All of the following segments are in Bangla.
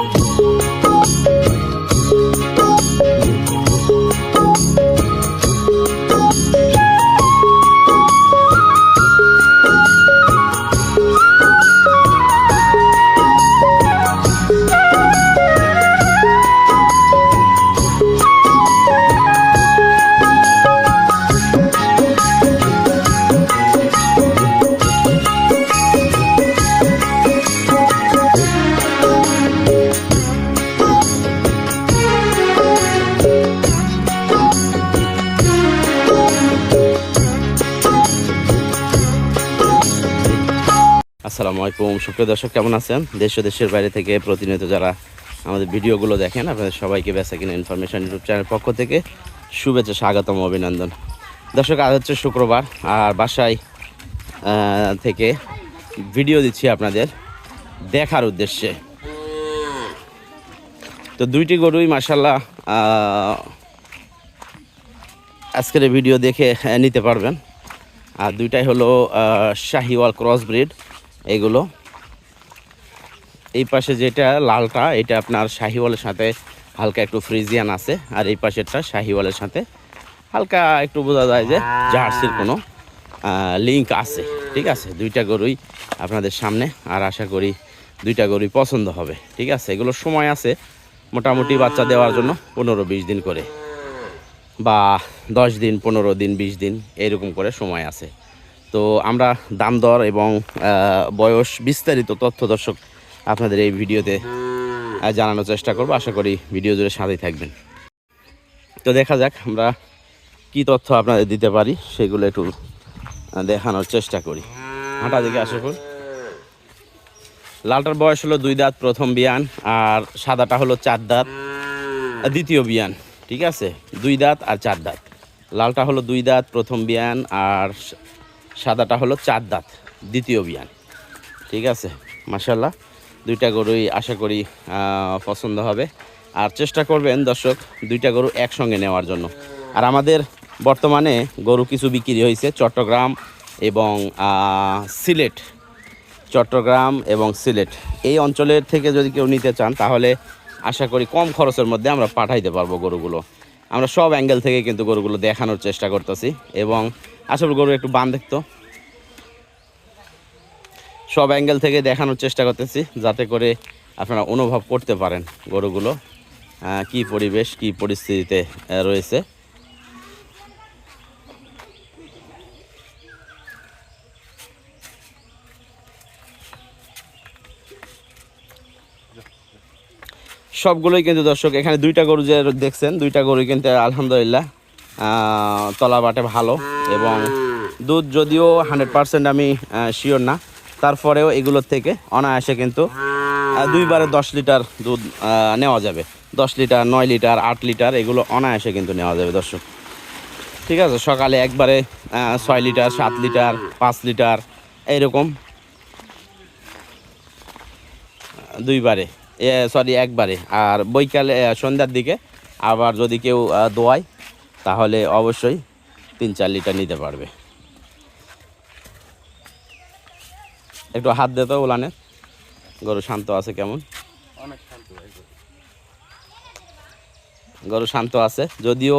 Oh, you. আসসালামু আলাইকুম। সুপ্রিয় দর্শক, কেমন আছেন? দেশ ও দেশের বাইরে থেকে প্রতিনিয়ত যারা আমাদের ভিডিওগুলো দেখেন, আপনাদের সবাইকে বেসা কিনা ইনফরমেশন ইউটিউব চ্যানেল পক্ষ থেকে শুভেচ্ছা, স্বাগতম, অভিনন্দন। দর্শক, আজ হচ্ছে শুক্রবার, আর বাসায় থেকে ভিডিও দিচ্ছি আপনাদের দেখার উদ্দেশ্যে। তো দুইটি গরুই মাসাল্লাহ আজকের ভিডিও দেখে নিতে পারবেন। আর দুইটাই হলো শাহিওয়াল ক্রস ব্রিড এগুলো। এই পাশে যেটা লালটা এটা আপনার শাহিওয়ালের সাথে হালকা একটু ফ্রিজিয়ান আছে আর এই পাশেরটা শাহিওয়ালের সাথে হালকা একটু বোঝা যায় যে জার্সির কোনো লিঙ্ক আছে ঠিক আছে? দুইটা গরুই আপনাদের সামনে আর আশা করি দুইটা গরুই পছন্দ হবে ঠিক আছে? এগুলো সময় আছে মোটামুটি বাচ্চা দেওয়ার জন্য পনেরো বিশ দিন করে বা দশ দিন পনেরো দিন বিশ দিন এরকম করে সময় আছে। তো আমরা দাম দর এবং বয়স বিস্তারিত তথ্য দর্শক আপনাদের এই ভিডিওতে জানানোর চেষ্টা করব। আশা করি ভিডিও জুড়ে সাথেই থাকবেন। তো দেখা যাক আমরা কি তথ্য আপনাদের দিতে পারি, সেগুলো একটু দেখানোর চেষ্টা করি। হাঁটা দিকে আশা করি লালটার বয়স হলো দুই দাঁত, প্রথম বিয়ান, আর সাদাটা হলো চার দাঁত দ্বিতীয় বিয়ান, ঠিক আছে? দুই দাঁত আর চার দাঁত। লালটা হলো দুই দাঁত, প্রথম বিয়ান, আর সাদাটা হলো চার দাঁত, দ্বিতীয় বিয়ান। ঠিক আছে? মাসাল্লাহ দুইটা গরুই আশা করি পছন্দ হবে। আর চেষ্টা করবেন দর্শক, দুইটা গরু একসঙ্গে নেওয়ার জন্য। আর আমাদের বর্তমানে গরু কিছু বিক্রি হয়েছে, চট্টগ্রাম এবং সিলেট। চট্টগ্রাম এবং সিলেট। এই অঞ্চলের থেকে যদি কেউ নিতে চান, তাহলে আশা করি কম খরচের মধ্যে আমরা পাঠাইতে পারব গরুগুলো। আমরা সব অ্যাঙ্গেল থেকে কিন্তু গরুগুলো দেখানোর চেষ্টা করতেছি এবং আসলে গরু একটু বান দেখতো। সব অ্যাঙ্গেল থেকে দেখানোর চেষ্টা করতেছি, যাতে করে আপনারা অনুভব করতে পারেন গরুগুলো কি পরিবেশ, কি পরিস্থিতিতে রয়েছে। সবগুলোই কিন্তু দর্শক, এখানে দুইটা গরু যে দেখছেন, দুইটা গরু কিন্তু আলহামদুলিল্লাহ আহ, তলা বাটে ভালো এবং দুধ যদিও হান্ড্রেড পার্সেন্ট আমি শিওর না। তারপরেও এগুলোর থেকে অনায়াসে কিন্তু দুইবারে দশ লিটার দুধ নেওয়া যাবে। দশ লিটার নয় লিটার আট লিটার এগুলো অনায়াসে কিন্তু নেওয়া যাবে দর্শক। ঠিক আছে সকালে একবারে ছয় লিটার সাত লিটার পাঁচ লিটার এইরকম। দুইবারে সরি একবারে। আর বৈকালে সন্ধ্যার দিকে আবার যদি কেউ দোয়ায় তাহলে অবশ্যই তিন চার লিটার নিতে পারবে। একটু হাত দে তো উলানের গরু শান্ত আছে কেমন? অনেক শান্ত গরু। গরু শান্ত আছে যদিও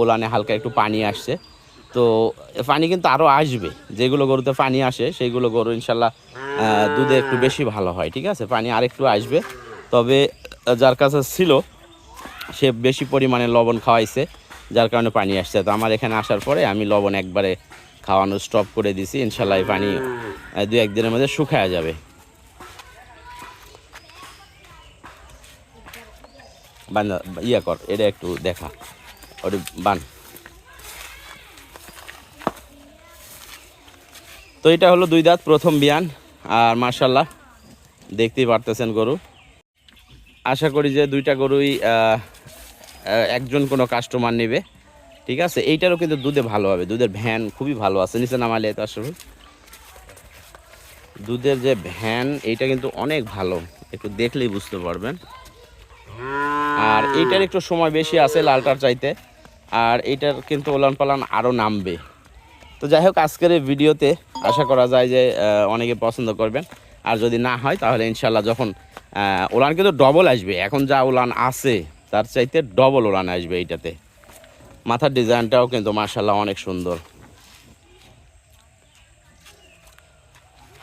ওলানে হালকা একটু পানি আসছে। তো পানি কিন্তু আরও আসবে। যেগুলো গরুতে পানি আসে সেইগুলো গরু ইনশাল্লাহ দুধে একটু বেশি ভালো হয় ঠিক আছে? পানি আরেকটু আসবে। তবে যার কাছে ছিল সে বেশি পরিমাণে লবণ খাওয়াইছে। যার কারণে পানি আসছে। তো আমার এখানে আসার পরে আমি লবণ একবারে খাওয়ানো স্টপ করে দিছি, ইনশাল্লাহ পানি দু একদিনের মধ্যে শুকায়া যাবে। ইয়া কর, এটা একটু দেখা। ওটা বান। তো এটা হলো দুই দাঁত, প্রথম বিয়ান, আর মার্শাল্লাহ দেখতেই পারতেছেন গরু। আশা করি যে দুইটা গরুই একজন কোনো কাস্টমার নেবে, ঠিক আছে? এইটারও কিন্তু দুধে ভালো হবে। দুধের ভ্যান খুবই ভালো আছে। নিচে নামালে তো আসলে দুধের যে ভ্যান, এইটা কিন্তু অনেক ভালো। একটু দেখলেই বুঝতে পারবেন। আর এইটার একটু সময় বেশি আছে লালটার চাইতে। আর এইটার কিন্তু ওলান পালান আরও নামবে। তো যাই হোক, আজকের এই ভিডিওতে আশা করা যায় যে অনেকে পছন্দ করবেন। আর যদি না হয়, তাহলে ইনশাল্লাহ যখন উলান কিন্তু ডবল আসবে। এখন যা উলান আছে তার চাইতে ডবল উলান আসবে এইটাতে। মাথার ডিজাইনটাও কিন্তু মার্শাল্লাহ অনেক সুন্দর।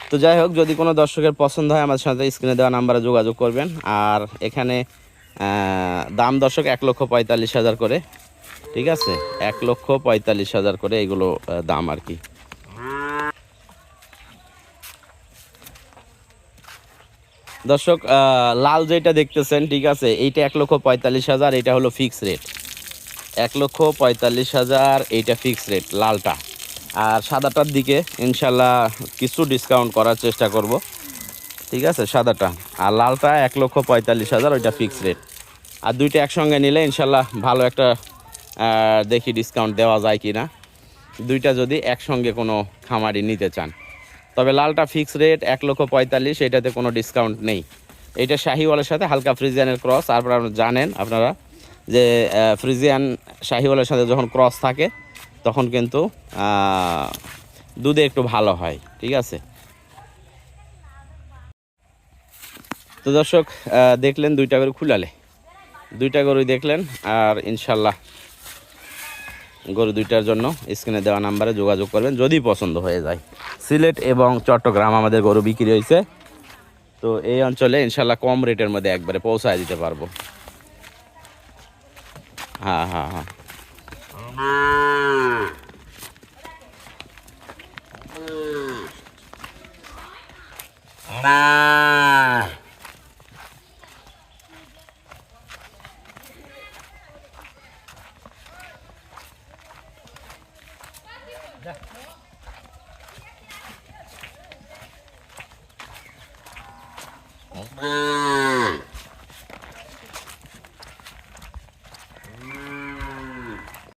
তো যাই হোক, যদি কোনো দর্শকের পছন্দ হয়, আমাদের সাথে স্ক্রিনে দেওয়া নাম্বারে যোগাযোগ করবেন। আর এখানে দাম দর্শক এক লক্ষ পঁয়তাল্লিশ হাজার করে, ঠিক আছে? এক লক্ষ পঁয়তাল্লিশ হাজার করে এগুলো দাম আর কি। দর্শক লাল যেটা দেখতেছেন, ঠিক আছে, এইটা এক লক্ষ পঁয়তাল্লিশ হাজার, এটা হলো ফিক্স রেট এক লক্ষ পঁয়তাল্লিশ হাজার, এইটা ফিক্স রেট লালটা। আর সাদাটার দিকে, ইনশাল্লাহ, কিছু ডিসকাউন্ট করার চেষ্টা করব। ঠিক আছে, সাদাটা। আর লালটা এক লক্ষ পঁয়তাল্লিশ হাজার, ওইটা ফিক্স রেট আর দুইটা একসঙ্গে নিলে, ইনশাল্লাহ, ভালো একটা দেখি ডিসকাউন্ট দেওয়া যায় কি না দুইটা যদি একসঙ্গে কোনো খামারি নিতে চান। তবে লালটা ফিক্স রেট এক লক্ষ পঁয়তাল্লিশ, এটাতে কোনো ডিসকাউন্ট নেই। এটা শাহিওয়ালের সাথে হালকা ফ্রিজিয়ানের ক্রস আপনারা জানেন আপনারা যে ফ্রিজিয়ান শাহিওয়ালের সাথে যখন ক্রস থাকে, তখন কিন্তু দুধে একটু ভালো হয়, ঠিক আছে? তো দর্শক দেখলেন দুইটা করে খুলালে। দুইটা গরুই দেখলেন, আর ইনশাল্লাহ গরু দুইটার জন্য স্ক্রিনে দেওয়া নাম্বারে যোগাযোগ করবেন, যদি পছন্দ হয়ে যায়। সিলেট এবং চট্টগ্রাম আমাদের গরু বিক্রি হয়েছে। তো এই অঞ্চলে ইনশাল্লাহ কম রেটের মধ্যে একবারে পৌঁছায় দিতে পারব। হ্যাঁ হ্যাঁ হ্যাঁ। Bye.